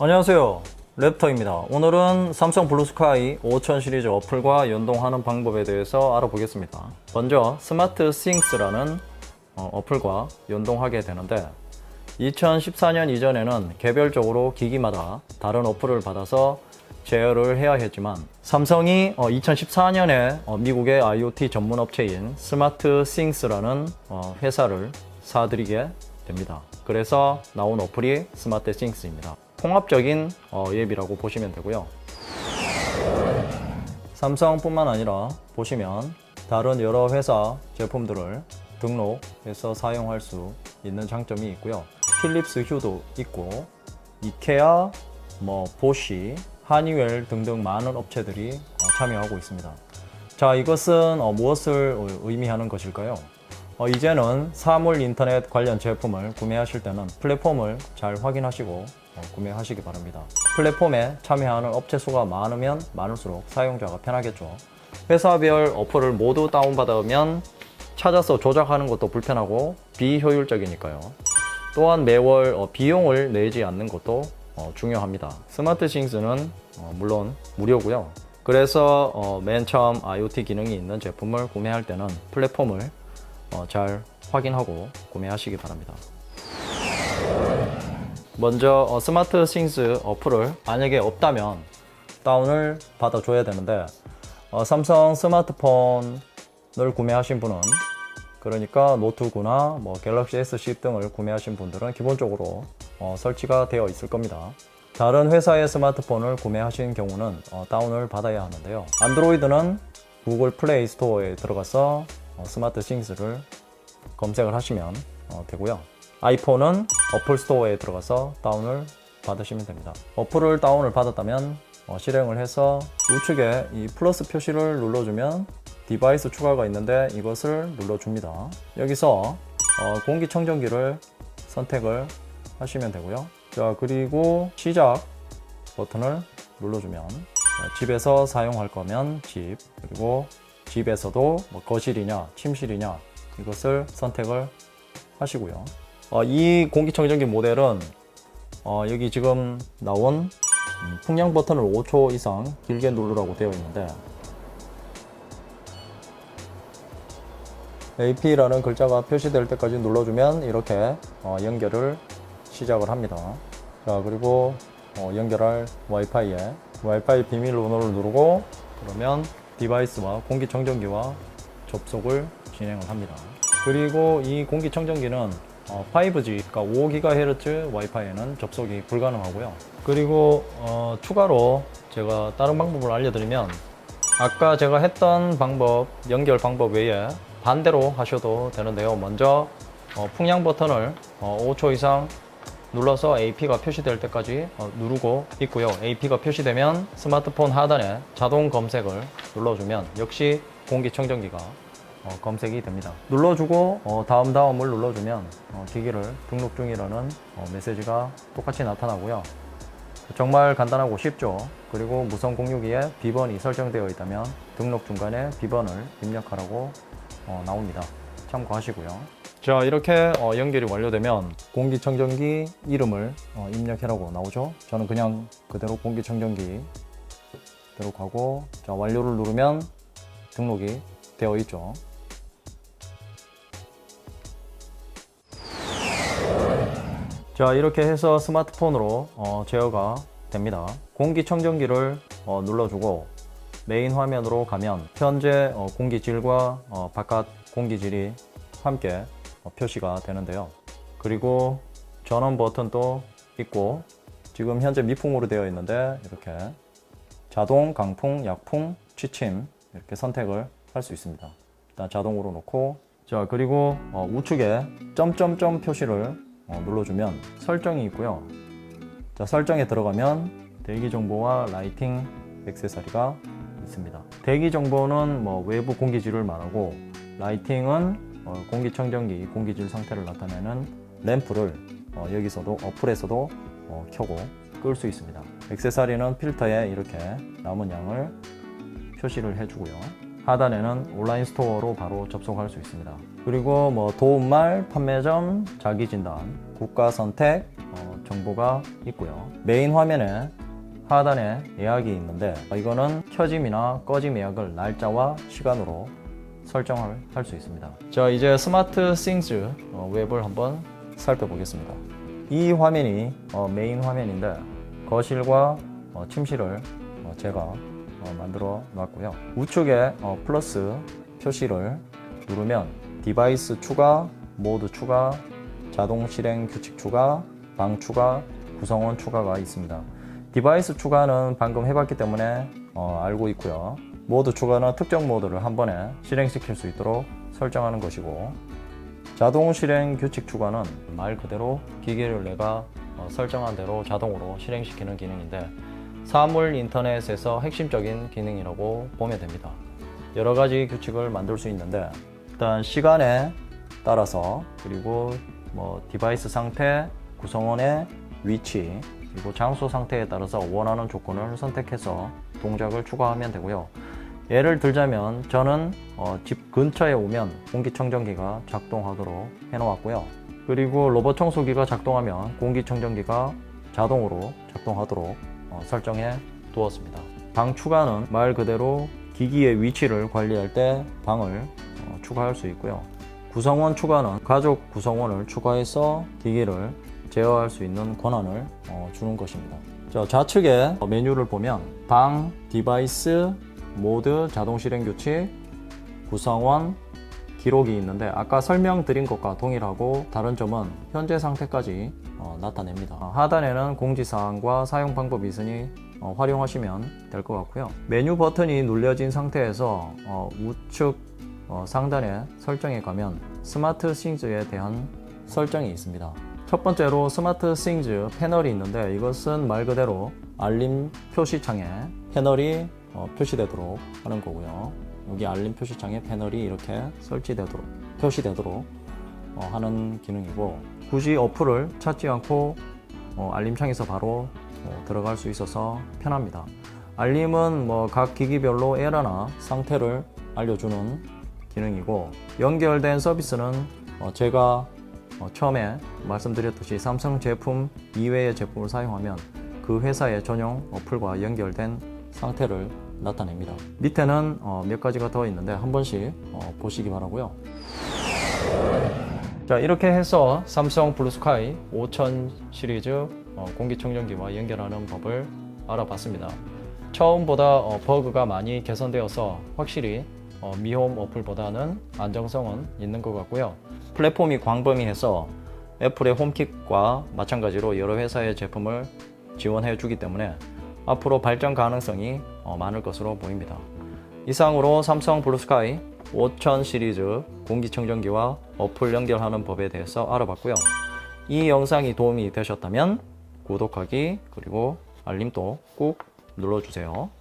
안녕하세요. 랩터입니다. 오늘은 삼성 블루스카이 5000 시리즈 어플과 연동하는 방법에 대해서 알아보겠습니다. 먼저 스마트 싱스라는 어, 어플과 연동하게 되는데 2014년 이전에는 개별적으로 기기마다 다른 어플을 받아서 제어를 해야 했지만 삼성이 2014년에 어, 미국의 IoT 전문 업체인 스마트 싱스라는 어, 회사를 사들이게 됩니다. 그래서 나온 어플이 스마트 싱스입니다. 통합적인 어, 앱이라고 보시면 되고요. 삼성뿐만 아니라 보시면 다른 여러 회사 제품들을 등록해서 사용할 수 있는 장점이 있고요. 필립스 휴도 있고 이케아, 뭐 보쉬, 하니웰 등등 많은 업체들이 어, 참여하고 있습니다. 자, 이것은 어, 무엇을 어, 의미하는 것일까요? 어, 이제는 사물 인터넷 관련 제품을 구매하실 때는 플랫폼을 잘 확인하시고 어, 구매하시기 바랍니다. 플랫폼에 참여하는 업체 수가 많으면 많을수록 사용자가 편하겠죠. 회사별 어플을 모두 다운받으면 찾아서 조작하는 것도 불편하고 비효율적이니까요. 또한 매월 어, 비용을 내지 않는 것도 어, 중요합니다. 스마트 싱스는 어, 물론 무료고요. 그래서 어, 맨 처음 IoT 기능이 있는 제품을 구매할 때는 플랫폼을 어, 잘 확인하고 구매하시기 바랍니다. 먼저 어, 스마트 싱스 어플을 만약에 없다면 다운을 받아줘야 되는데 어, 삼성 스마트폰을 구매하신 분은 그러니까 노트구나 뭐 갤럭시 S10 등을 구매하신 분들은 기본적으로 어, 설치가 되어 있을 겁니다. 다른 회사의 스마트폰을 구매하신 경우는 어, 다운을 받아야 하는데요. 안드로이드는 구글 플레이 스토어에 들어가서 어, 스마트 싱스를 검색을 하시면 어, 되고요. 아이폰은 어플 스토어에 들어가서 다운을 받으시면 됩니다. 어플을 다운을 받았다면 어, 실행을 해서 우측에 이 플러스 표시를 눌러주면 디바이스 추가가 있는데 이것을 눌러줍니다. 여기서 어, 공기청정기를 선택을 하시면 되고요. 자 그리고 시작 버튼을 눌러주면 자, 집에서 사용할 거면 집 그리고 집에서도 뭐 거실이냐 침실이냐 이것을 선택을 하시고요. 어, 이 공기청정기 모델은 어, 여기 지금 나온 음, 풍량 버튼을 5초 이상 길게 누르라고 되어 있는데 AP라는 글자가 표시될 때까지 눌러주면 이렇게 어, 연결을 시작을 합니다. 자 그리고 어, 연결할 와이파이에 와이파이 비밀번호를 누르고 그러면 디바이스와 공기청정기와 접속을 진행을 합니다. 그리고 이 공기청정기는 어, 5G, 그러니까 5GHz 와이파이에는 접속이 불가능하고요. 그리고 어, 추가로 제가 다른 방법을 알려드리면 아까 제가 했던 방법, 연결 방법 외에 반대로 하셔도 되는데요. 먼저 어, 풍량 버튼을 어, 5초 이상 눌러서 AP가 표시될 때까지 어, 누르고 있고요. AP가 표시되면 스마트폰 하단에 자동 검색을 눌러주면 역시 공기청정기가 어, 검색이 됩니다. 눌러주고 어, 다음 다음을 눌러주면 어, 기기를 등록 중이라는 어, 메시지가 똑같이 나타나고요. 정말 간단하고 쉽죠. 그리고 무선 공유기에 비번이 설정되어 있다면 등록 중간에 비번을 입력하라고 어, 나옵니다. 참고하시고요. 자 이렇게 어, 연결이 완료되면 공기청정기 이름을 어, 입력해라고 나오죠. 저는 그냥 그대로 공기청정기 대로 가고 자 완료를 누르면 등록이 되어 있죠. 자 이렇게 해서 스마트폰으로 어, 제어가 됩니다. 공기청정기를 어, 눌러주고 메인 화면으로 가면 현재 어, 공기질과 어, 바깥 공기질이 함께 어, 표시가 되는데요. 그리고 전원 버튼도 있고 지금 현재 미풍으로 되어 있는데 이렇게 자동, 강풍, 약풍, 취침 이렇게 선택을 할 수 있습니다. 일단 자동으로 놓고 자 그리고 어, 우측에 점점점 표시를 어, 눌러주면 설정이 있고요. 자 설정에 들어가면 대기 정보와 라이팅 액세서리가 있습니다. 대기 정보는 뭐 외부 공기질을 말하고 라이팅은 어, 공기청정기 공기질 상태를 나타내는 램프를 어, 여기서도 어플에서도 어, 켜고 끌 수 있습니다. 액세서리는 필터에 이렇게 남은 양을 표시를 해주고요. 하단에는 온라인 스토어로 바로 접속할 수 있습니다. 그리고 뭐 도움말, 판매점, 자기 진단, 국가 선택, 어, 정보가 있고요. 메인 화면에 하단에 예약이 있는데 이거는 켜짐이나 꺼짐 예약을 날짜와 시간으로 설정을 할 수 있습니다. 자 이제 스마트 싱즈 어, 웹을 한번 살펴보겠습니다. 이 화면이 어, 메인 화면인데 거실과 어, 침실을 어, 제가 어, 만들어 놨고요. 우측에 어, 플러스 표시를 누르면 디바이스 추가, 모드 추가, 자동 실행 규칙 추가, 방 추가, 구성원 추가가 있습니다. 디바이스 추가는 방금 해봤기 때문에 어, 알고 있고요. 모드 추가는 특정 모드를 한 번에 실행시킬 수 있도록 설정하는 것이고 자동 실행 규칙 추가는 말 그대로 기계를 내가 어, 설정한 대로 자동으로 실행시키는 기능인데 사물 인터넷에서 핵심적인 기능이라고 보면 됩니다. 여러 가지 규칙을 만들 수 있는데 일단 시간에 따라서 그리고 뭐 디바이스 상태, 구성원의 위치 그리고 장소 상태에 따라서 원하는 조건을 선택해서 동작을 추가하면 되고요. 예를 들자면 저는 어, 집 근처에 오면 공기청정기가 작동하도록 해놓았고요. 그리고 로봇 청소기가 작동하면 공기청정기가 자동으로 작동하도록 어, 설정해 두었습니다. 방 추가는 말 그대로 기기의 위치를 관리할 때 방을 어, 추가할 수 있고요. 구성원 추가는 가족 구성원을 추가해서 기기를 제어할 수 있는 권한을 어, 주는 것입니다. 자, 좌측에 메뉴를 보면 방, 디바이스, 모드, 자동 실행 규칙, 구성원, 기록이 있는데 아까 설명드린 것과 동일하고 다른 점은 현재 상태까지 어, 나타냅니다. 어, 하단에는 공지사항과 사용 방법이 있으니 어, 활용하시면 될 것 같고요. 메뉴 버튼이 눌려진 상태에서 어, 우측 어, 상단에 설정에 가면 스마트 싱즈에 대한 설정이 있습니다. 첫 번째로 스마트 싱즈 패널이 있는데 이것은 말 그대로 알림 표시창에 패널이 어, 표시되도록 하는 거고요. 여기 알림 표시창에 패널이 이렇게 설치되도록 표시되도록 어, 하는 기능이고 굳이 어플을 찾지 않고 어, 알림창에서 바로 어, 들어갈 수 있어서 편합니다. 알림은 뭐 각 기기별로 에러나 상태를 알려주는 기능이고 연결된 서비스는 어, 제가 어, 처음에 말씀드렸듯이 삼성 제품 이외의 제품을 사용하면 그 회사의 전용 어플과 연결된 상태를 나타냅니다. 밑에는 어, 몇 가지가 더 있는데 한 번씩 어, 보시기 바라고요. 자 이렇게 해서 삼성 블루스카이 5000 시리즈 어, 공기청정기와 연결하는 법을 알아봤습니다. 처음보다 어, 버그가 많이 개선되어서 확실히 어, 미홈 어플보다는 안정성은 있는 것 같고요. 플랫폼이 광범위해서 애플의 홈킷과 마찬가지로 여러 회사의 제품을 지원해 주기 때문에 앞으로 발전 가능성이 어, 많을 것으로 보입니다. 이상으로 삼성 블루스카이 5000 시리즈 공기청정기와 어플 연결하는 법에 대해서 알아봤고요. 이 영상이 도움이 되셨다면 구독하기 그리고 알림도 꾹 눌러주세요.